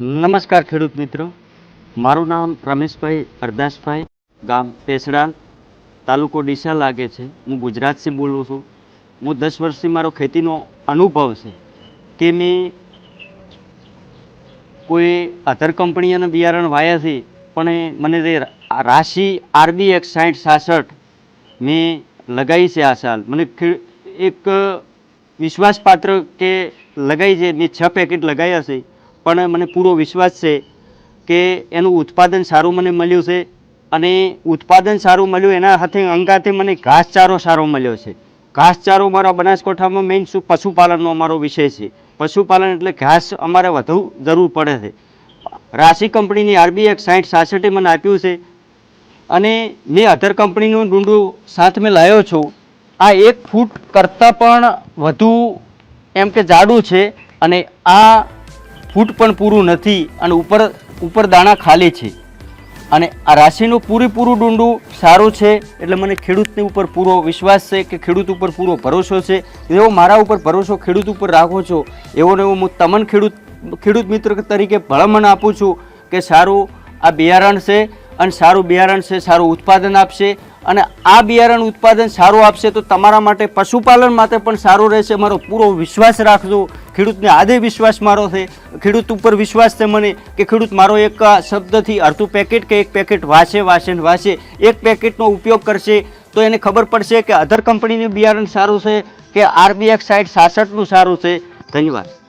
નમસ્કાર ખેડૂત મિત્રો. મારું નામ રમેશભાઈ અરદાસભાઈ, ગામ પેસડાલ તાલુકો ડીસા લાગે છે. હું ગુજરાતથી બોલું છું. હું દસ વર્ષથી મારો ખેતીનો અનુભવ છે કે મેં કોઈ અધર કંપનીઓના બિયારણ વાયા છે, પણ એ મને તે રાશિ આરબી એક સાઠ સાસઠ મેં લગાવી છે આ સાલ. મને એક વિશ્વાસપાત્ર કે લગાવી છે, મેં છ પેકેટ લગાવ્યા છે. પણ મને પૂરો વિશ્વાસ છે કે એનું ઉત્પાદન સારું મને મળ્યું છે અને ઉત્પાદન સારું મળ્યું એના સાથે અંગાથે મને ઘાસચારો સારો મળ્યો છે. ઘાસચારો મારા બનાસકાંઠામાં મેઇન શું પશુપાલનનો અમારો વિષય છે. પશુપાલન એટલે ઘાસ અમારે વધુ જરૂર પડે છે. રાશિ કંપનીની આરબી એક સાઠ સાસઠે મને આપ્યું છે અને મેં અધર કંપનીનું ડુંડું સાથ મેં લાવ્યો છું. આ એક ફૂટ કરતાં પણ વધુ એમ કે જાડું છે અને આ ફૂટ પણ પૂરું નથી અને ઉપર ઉપર દાણા ખાલી છે. અને આ રાશિનું પૂરેપૂરું ડુંડું સારું છે એટલે મને ખેડૂતની ઉપર પૂરો વિશ્વાસ છે કે ખેડૂત ઉપર પૂરો ભરોસો છે. એવો મારા ઉપર ભરોસો ખેડૂત ઉપર રાખો છો, એવો ને એવો હું તમન ખેડૂત ખેડૂત મિત્ર તરીકે ભલામણ આપું છું કે સારું આ બિયારણ છે અને સારું બિયારણ છે, સારું ઉત્પાદન આપશે. અને આ બિયારણ ઉત્પાદન સારું આપશે તો તમારા માટે પશુપાલન માટે પણ સારું રહેશે. મારો પૂરો વિશ્વાસ રાખજો. ખેડૂતને આદે વિશ્વાસ મારો છે? ખેડૂત ઉપર વિશ્વાસ છે મને કે ખેડૂત, મારો એક શબ્દથી અડધું પેકેટ કે એક પેકેટ વાસે વાસે ને વાસે એક પેકેટનો ઉપયોગ કરશે તો એને ખબર પડશે કે અધર કંપનીનું બિયારણ સારું છે કે આરબીએક્સ સાઈડ સાસઠનું સારું છે? ધન્યવાદ.